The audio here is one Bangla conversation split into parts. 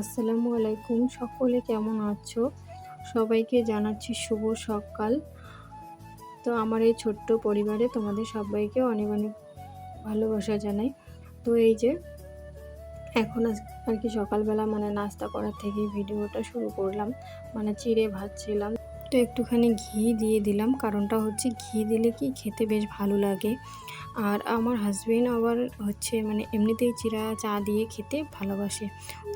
আসসালামু আলাইকুম। সকলে কেমন আছো? সবাইকে জানাচ্ছি শুভ সকাল। তো আমার এই ছোট্ট পরিবারে তোমাদের সবাইকে অনেক অনেক ভালোবাসা জানাই। তো এই যে, এখন আর কি সকালবেলা মানে নাস্তা করার থেকে ভিডিওটা শুরু করলাম। মানে চিড়ে ভাজছিলাম তো একটুখানি ঘি দিয়ে দিলাম। কারণটা হচ্ছে ঘি দিলে কি খেতে বেশ ভালো লাগে। আর আমার হাজব্যান্ড আবার হচ্ছে মানে এমনিতেই চিরা চা দিয়ে খেতে ভালোবাসে।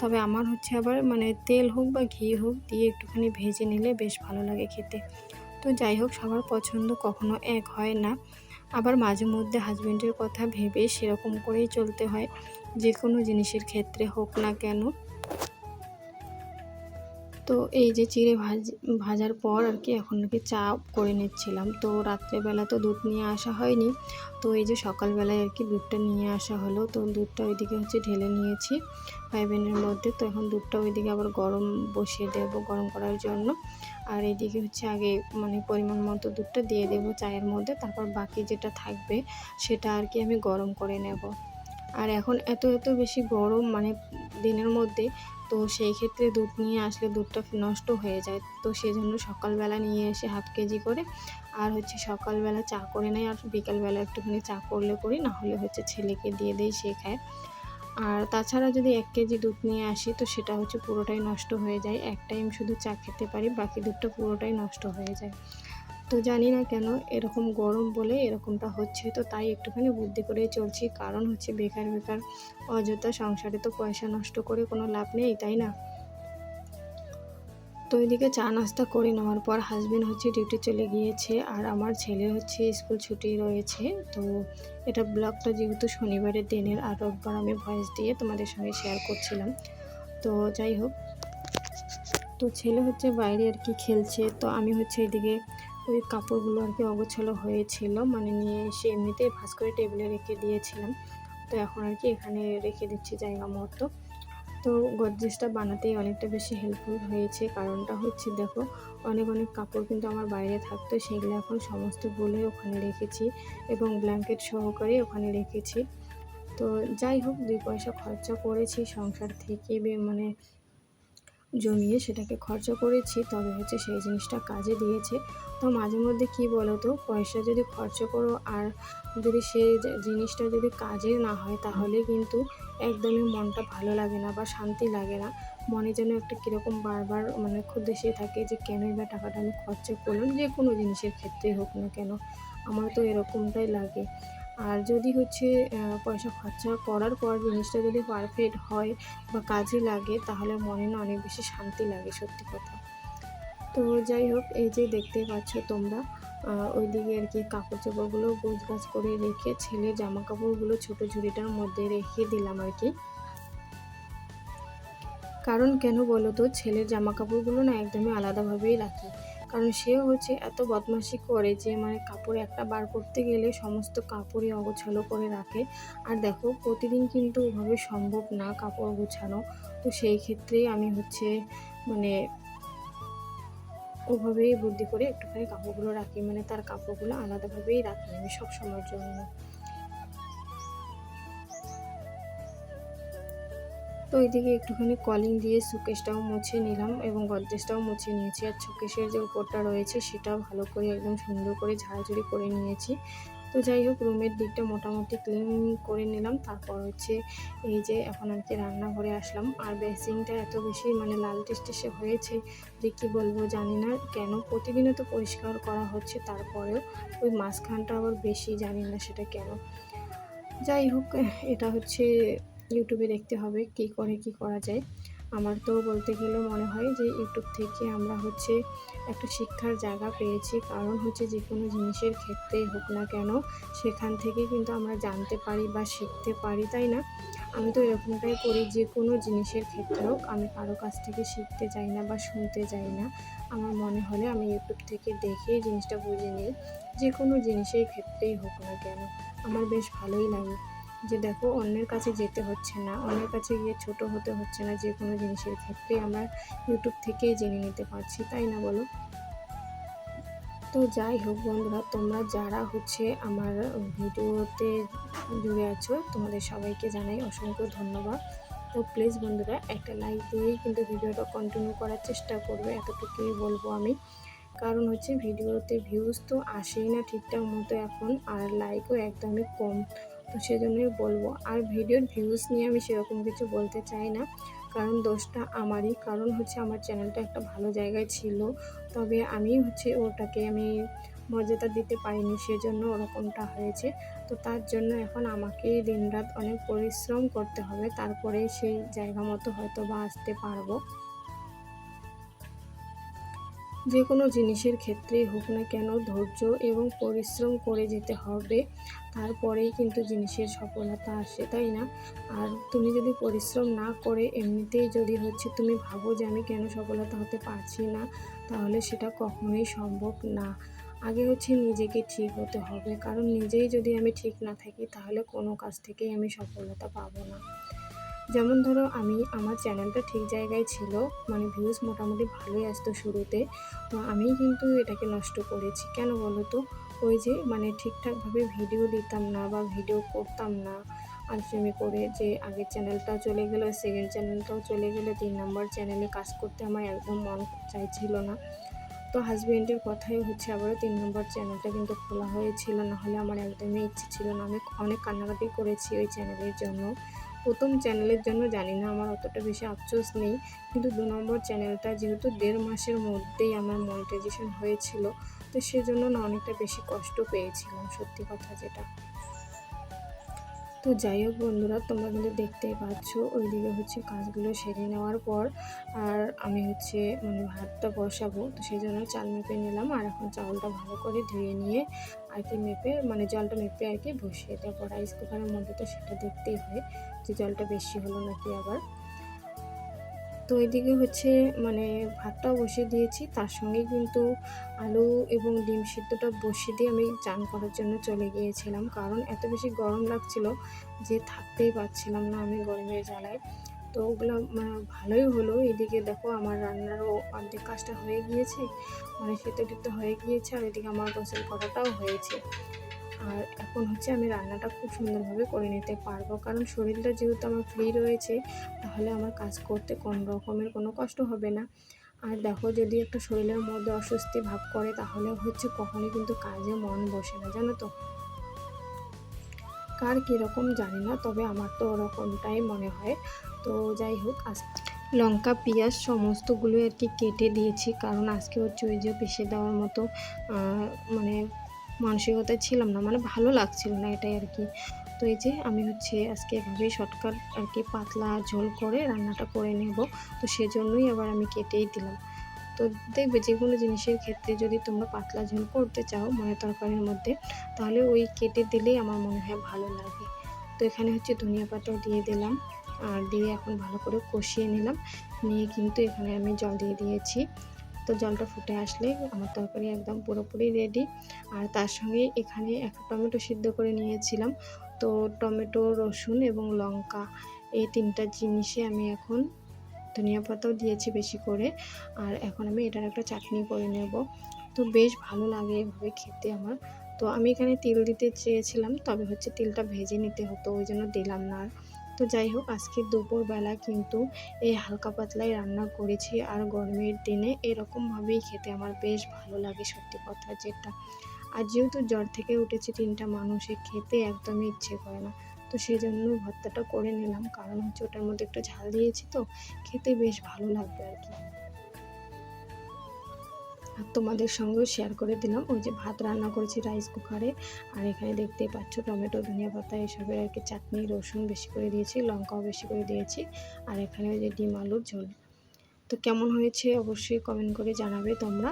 তবে আমার হচ্ছে আবার মানে তেল হোক বা ঘি হোক দিয়ে একটুখানি ভেজে নিলে বেশ ভালো লাগে খেতে। তো যাই হোক, সবার পছন্দ কখনো এক হয় না। আবার মাঝে মধ্যে হাজব্যান্ডের কথা ভেবে সেরকম করেই চলতে হয়। যে কোনো জিনিসের ক্ষেত্রে হোক না কেন। তো এই যে চিড়ে ভাজ, ভাজার পর আর কি এখন আর কি চা করে নিচ্ছিলাম। তো রাত্রেবেলা তো দুধ নিয়ে আসা হয়নি। তো এই যে সকালবেলায় আর কি দুধটা নিয়ে আসা হলো। তো দুধটা ওইদিকে হচ্ছে ঢেলে নিয়েছি পাইবেনের মধ্যে। তো এখন দুধটা ওইদিকে আবার গরম বসিয়ে দেব গরম করার জন্য। আর এইদিকে হচ্ছে আগে মানে পরিমাণ মতো দুধটা দিয়ে দেবো চায়ের মধ্যে। তারপর বাকি যেটা থাকবে সেটা আর কি আমি গরম করে নেব। আর এখন এত এত বেশি গরম মানে দিনের মধ্যে তো সেই ক্ষেত্রে দুধ নিয়ে আসলে দুধটা নষ্ট হয়ে যায়। তো সেই জন্য সকালবেলা নিয়ে এসে হাফ কেজি করে আর হচ্ছে সকালবেলা চা করে নেয় আর বিকালবেলা একটুখানি চা করলে করি না হলে হচ্ছে ছেলেকে দিয়ে দেই, সে খায়। আর তাছাড়া যদি এক কেজি দুধ নিয়ে আসি, তো সেটা হচ্ছে পুরোটাই নষ্ট হয়ে যায়। এক টাইম শুধু চা খেতে পারি, বাকি দুধটা পুরোটাই নষ্ট হয়ে যায়। তো জানি না কেন এরকম গরম বলে এরকমটা হচ্ছে। তো তাই একটুখানি বুদ্ধি করেই চলছি। কারণ হচ্ছে বেকার বেকার, অযথা সংসারে তো পয়সা নষ্ট করে কোনো লাভ নেই, তাই না? তো এদিকে চা নাস্তা করে নেওয়ার পর হাজব্যান্ড হচ্ছে ডিউটি চলে গিয়েছে আর আমার ছেলে হচ্ছে স্কুল ছুটি রয়েছে। তো এটা ব্লগটা যেহেতু শনিবারের দিনের আর রোববার আমি ভয়েস দিয়ে তোমাদের সঙ্গে শেয়ার করছিলাম। তো যাই হোক, তো ছেলে হচ্ছে বাইরে আর কি খেলছে। তো আমি হচ্ছে এদিকে ওই কাপড়গুলো আর কি অগোছালো হয়েছিল। মানে নিয়ে এসে এমনিতেই ভাস করে টেবিলে রেখে দিয়েছিলাম। তো এখন আর কি এখানে রেখে দিচ্ছি জায়গা মতো। তো গদ্রেজটা বানাতেই অনেকটা বেশি হেল্পফুল হয়েছে। কারণটা হচ্ছে দেখো, অনেক অনেক কাপড় কিন্তু আমার বাইরে থাকতো, সেগুলো এখন সমস্ত বলে ওখানে রেখেছি এবং ব্ল্যাঙ্কেট সহকারে ওখানে রেখেছি। তো যাই হোক, দুই পয়সা খরচা করেছি সংসার থেকে মানে জমিয়ে সেটাকে খরচা করেছি, তবে হচ্ছে সেই জিনিসটা কাজে দিয়েছে। তো মাঝে মধ্যে কী বলো তো পয়সা যদি খরচ করো আর যদি সেই জিনিসটা যদি কাজে না হয়, তাহলে কিন্তু একদমই মনটা ভালো লাগে না বা শান্তি লাগে না। মনে যেন একটা কীরকম বারবার মানে দেশে থাকে যে, কেনই বা টাকাটা আমি খরচা করলাম, যে কোনো জিনিসের ক্ষেত্রেই হোক না কেন। আমার তো এরকমটাই লাগে। আর যদি হচ্ছে পয়সা খরচা করার পর জিনিসটা যদি পারফেক্ট হয় বা কাজে লাগে, তাহলে মনে না অনেক বেশি শান্তি লাগে, সত্যি কথা। তো যাই হোক, এই যে দেখতে পাচ্ছ তোমরা ওইদিকে আর কি কাপড় চোপড়গুলো গোছ গাছ করে রেখে ছেলে জামা কাপড়গুলো ছোটো ঝুড়িটার মধ্যে রেখে দিলাম আর কি। কারণ কেন বলো তো, ছেলের জামা কাপড়গুলো না একদমই আলাদাভাবেই রাখি। কারণ সেও হচ্ছে এত বদমাশি করে যে মানে কাপড় একটা বার করতে গেলে সমস্ত কাপড়ই অগোছালো করে রাখে। আর দেখো, প্রতিদিন কিন্তু ওভাবে সম্ভব না কাপড় গোছানো তো সেই ক্ষেত্রেই আমি হচ্ছে মানে ওভাবেই বুদ্ধি করে একটুখানি কাপড়গুলো রাখি। মানে তার কাপড়গুলো আলাদাভাবেই রাখি আমি সব সময়ের জন্য। তো এইদিকে একটুখানি কলিং দিয়ে সুকেশটাও মুছে নিলাম এবং গদ্রেজটাও মুছে নিয়েছি। আর সুকেশের যে উপরটা রয়েছে সেটাও ভালো করে একদম সুন্দর করে ঝাড়াঝুড়ি করে নিয়েছি। তো যাই হোক, রুমের দিকটা মোটামুটি ক্লিন করে নিলাম। তারপর হচ্ছে এই যে এখন কি রান্নাঘরে আসলাম। আর বেসিংটা এত বেশি মানে লাল টেস্টেসে হয়েছে যে কী বলব জানি না। কেন? প্রতিদিনও তো পরিষ্কার করা হচ্ছে, তারপরেও ওই মাঝখানটা আবার বেশি জানি না সেটা কেন। যাই হোক, এটা হচ্ছে ইউটিউবে দেখতে হবে কি করে কি করা যায়। আমার তো বলতে গেলে মনে হয় যে ইউটিউব থেকে আমরা হচ্ছে একটা শিক্ষার জায়গা পেয়েছি। কারণ হচ্ছে যে কোনো জিনিসের ক্ষেত্রেই হোক না কেন সেখান থেকে কিন্তু আমরা জানতে পারি বা শিখতে পারি, তাই না? আমি তো এরকমটাই করি যে কোনো জিনিসের ক্ষেত্রে হোক, আমি কারও কাছ থেকে শিখতে চাই না বা শুনতে চাই না। আমার মনে হলে আমি ইউটিউব থেকে দেখে জিনিসটা বুঝে নিই। যে কোনো জিনিসের ক্ষেত্রেই হোক না কেন। আমার বেশ ভালোই লাগে। যে দেখো, অন্যের কাছে যেতে হচ্ছে না। অন্যের কাছে গিয়ে ছোট হতে হচ্ছে না, যে কোনো জিনিসের ক্ষেত্রে আমরা ইউটিউব থেকেই জেনে নিতে পারছি, তাই না বলো? তো যাই হোক বন্ধুরা, তোমরা যারা হচ্ছে আমার ভিডিওতে জুড়ে আছো, তোমাদের সবাইকে জানাই অসংখ্য ধন্যবাদ। তো প্লিজ বন্ধুরা, একটা লাইক দিয়েই কিন্তু ভিডিওটা কন্টিনিউ করার চেষ্টা করবে, এতটুকুই বলব আমি। কারণ হচ্ছে ভিডিওতে ভিউজ তো আসেই না ঠিকঠাক মতো এখন, আর লাইকও একদমই কম। তো সেজন্যই বলব। আর ভিডিওর ভিউজ নিয়ে আমি সেরকম কিছু বলতে চাই না। কারণ দোষটা আমারই। কারণ হচ্ছে আমার চ্যানেলটা একটা ভালো জায়গায় ছিল। তবে আমি হচ্ছে ওটাকে আমি মর্যাদা দিতে পারিনি। সেজন্য ওরকমটা হয়েছে। তো তার জন্য এখন আমাকে দিনরাত অনেক পরিশ্রম করতে হবে। তারপরেই সেই জায়গা মতো হয়তো বা আসতে পারব। যে কোনো জিনিসের ক্ষেত্রেই হোক না কেন ধৈর্য এবং পরিশ্রম করে যেতে হবে। তারপরেই কিন্তু জিনিসের সফলতা আসে, তাই না? আর তুমি যদি পরিশ্রম না করে এমনিতেই যদি হচ্ছে তুমি ভাবো যে আমি কেন সফলতা হতে পারছি না, তাহলে সেটা কখনোই সম্ভব না। আগে হচ্ছে নিজেকে ঠিক হতে হবে, কারণ নিজেই যদি আমি ঠিক না থাকি তাহলে কোনো কাজ থেকেই আমি সফলতা পাবো না। যেমন ধরো আমি, আমার চ্যানেলটা ঠিক জায়গায় ছিল মানে ভিউজ মোটামুটি ভালোই আসতো শুরুতে আমি কিন্তু এটাকে নষ্ট করেছি। কেন বলো তো? ওই যে মানে ঠিকঠাকভাবে ভিডিও দিতাম না বা ভিডিও করতাম না আর আলসেমি করে যে আগের চ্যানেলটাও চলে গেলো সেকেন্ড চ্যানেলটাও চলে গেলো, তিন নম্বর চ্যানেলে কাজ করতে আমার একদম মন চাইছিল না। তো হাজব্যান্ডের কথাই হচ্ছে আবারও তিন নম্বর চ্যানেলটা কিন্তু খোলা হয়েছিল না হলে আমার একদমই ইচ্ছে ছিল না। আমি অনেক কান্নাকাটি করেছি ওই চ্যানেলের জন্য। প্রথম চ্যানেলের জন্য জানি না, আমার অতটা বেশি আফসোস নেই। কিন্তু দু নম্বর চ্যানেলটা যেহেতু দেড় মাসের মধ্যেই আমার মনিটাইজেশন হয়েছিল, তো সেজন্য না অনেকটা বেশি কষ্ট পেয়েছিলাম, সত্যি কথা যেটা। তো যাই হোক বন্ধুরা, তোমরা কিন্তু দেখতেই পাচ্ছ, ওইদিকে হচ্ছে কাজগুলো সেরে নেওয়ার পর আর আমি হচ্ছে মানে ভাতটা বসাবো, তো সেই জন্য চাল মেপে নিলাম আর এখন চাউলটা ভালো করে ধুয়ে নিয়ে আর কি মেপে মানে জলটা মেপে আর কি বসিয়ে দেবো রাইস কুকারের মধ্যে তো সেটা দেখতেই হয় যে জলটা বেশি হলো নাকি আবার। তো ওইদিকে হচ্ছে মানে ভাতটাও বসিয়ে দিয়েছি। তার সঙ্গে কিন্তু আলু এবং ডিম সিদ্ধটা বসিয়ে দিয়ে আমি চান করার জন্য চলে গিয়েছিলাম। কারণ এত বেশি গরম লাগছিল যে থাকতেই পারছিলাম না আমি গরমের জ্বালায়। তো ওগুলো মানে ভালোই হলো। এদিকে দেখো আমার রান্নারও অর্ধেক কাজটা হয়ে গিয়েছে। মানে সেটা টিতে হয়ে গিয়েছে আর এদিকে আমার গোসল করাটাও হয়েছে। আর এখন হচ্ছে আমি রান্নাটা খুব সুন্দরভাবে করে নিতে পারব। কারণ শরীরটা যেহেতু আমার ফ্রি রয়েছে, তাহলে আমার কাজ করতে কোনো রকমের কোনো কষ্ট হবে না। আর দেখো যদি একটা শরীরের মধ্যে অস্বস্তি ভাব করে তাহলে হচ্ছে কখনই কিন্তু কাজে মন বসে না, জানো তো? কার কীরকম জানি না, তবে আমার তো ওরকমটাই মনে হয়। তো যাই হোক, আজ লঙ্কা, পেঁয়াজ সমস্তগুলো আর কি কেটে দিয়েছি, কারণ আজকে হচ্ছে ওই যে পিষে দেওয়ার মতো মানে মানসিকতায় ছিলাম না মানে ভালো লাগছিল না এটাই আর কি। তো এই যে আমি হচ্ছে আজকে এভাবেই শর্টকাট আর কি পাতলা ঝোল করে রান্নাটা করে নেব, তো সেজন্যই আবার আমি কেটেই দিলাম। তো দেখবে যে কোনো জিনিসের ক্ষেত্রে যদি তোমরা পাতলা ঝোল করতে চাও মানে তরকারির মধ্যে, তাহলে ওই কেটে দিলেই আমার মনে হয় ভালো লাগে। তো এখানে হচ্ছে ধনিয়া পাতাও দিয়ে দিলাম, আর দিয়ে এখন ভালো করে কষিয়ে নিলাম। নিয়ে কিন্তু এখানে আমি জল দিয়ে দিয়েছি। তো জলটা ফুটে আসলে আমার তরকারি একদম পুরোপুরি রেডি আর তার সঙ্গে এখানে একটা টমেটো সিদ্ধ করে নিয়েছিলাম। তো টমেটো, রসুন এবং লঙ্কা, এই তিনটা জিনিসে আমি এখন ধনিয়া পাতাও দিয়েছি বেশি করে। আর এখন আমি এটার একটা চাটনি করে নেব। তো বেশ ভালো লাগে এভাবে খেতে আমার। তো আমি এখানে তিল দিতে চেয়েছিলাম, তবে হচ্ছে তিলটা ভেজে নিতে হতো, ওই জন্য দিলাম না আর। তো যাই হোক, আজকে দুপুরবেলা কিন্তু এই হালকা পাতলাই রান্না করেছি, আর গরমের দিনে এরকমভাবেই খেতে আমার বেশ ভালো লাগে, সত্যি কথা যেটা। আর যেহেতু জ্বর থেকে উঠেছে, তিনটা মানুষে খেতে একদমই ইচ্ছে করে না। তো সেই জন্য ভর্তাটা করে নিলাম। কারণ হচ্ছে ওটার মধ্যে একটু ঝাল দিয়েছি তো, খেতে বেশ ভালো লাগবে আর কি। আর তোমাদের সঙ্গেও শেয়ার করে দিলাম। ওই যে ভাত রান্না করেছি রাইস কুকারে আর এখানে দেখতেই পাচ্ছ টমেটো, ধনিয়া পাতা, এসবের আর কি চাটনি, রসুন বেশি করে দিয়েছি, লঙ্কাও বেশি করে দিয়েছি। আর এখানে ওই যে ডিম, আলুর ঝোল। তো কেমন হয়েছে অবশ্যই কমেন্ট করে জানাবে তোমরা।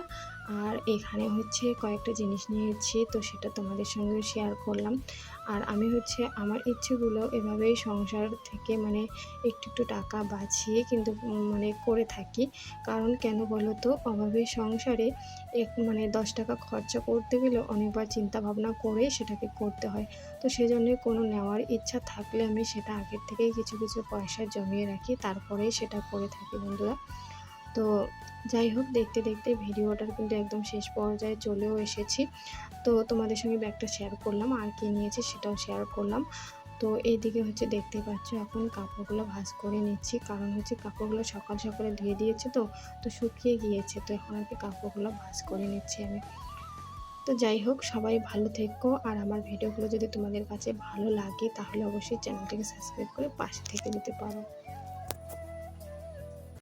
আর এখানে হচ্ছে কয়েকটা জিনিস নিয়েছি, তো সেটা তোমাদের সঙ্গে শেয়ার করলাম। আর আমি হচ্ছে আমার ইচ্ছেগুলো এভাবেই সংসার থেকে মানে একটু একটু টাকা বাঁচিয়ে কিন্তু মানে করে থাকি। কারণ কেন বলো তো অভাবের সংসারে এক মানে দশ টাকা খরচা করতে গেলে অনেকবার চিন্তা ভাবনা করে সেটাকে করতে হয়। তো সেজন্যই কোনো নেওয়ার ইচ্ছা থাকলে আমি সেটা আগের থেকেই কিছু কিছু পয়সা জমিয়ে রাখি, তারপরেই সেটা করে থাকি বন্ধুরা। তো যাই হোক, দেখতে দেখতে ভিডিওটার কিন্তু একদম শেষ পর্যায়ে চলেও এসেছি। তো তোমাদের সঙ্গে ব্যাগটা শেয়ার করলাম, আর কি নিয়েছি সেটাও শেয়ার করলাম। তো এইদিকে হচ্ছে দেখতে পাচ্ছ, এখন কাপড়গুলো ভাঁজ করে নিচ্ছি, কারণ হচ্ছে কাপড়গুলো সকাল সকালে ধুয়ে দিয়েছে তো তো শুকিয়ে গিয়েছে, তো এখন আর কি কাপড়গুলো ভাঁজ করে নিচ্ছি আমি। তো যাই হোক, সবাই ভালো থেকো, আর আমার ভিডিওগুলো যদি তোমাদের কাছে ভালো লাগে, তাহলে অবশ্যই চ্যানেলটিকে সাবস্ক্রাইব করে পাশে থেকে দিতে পারো।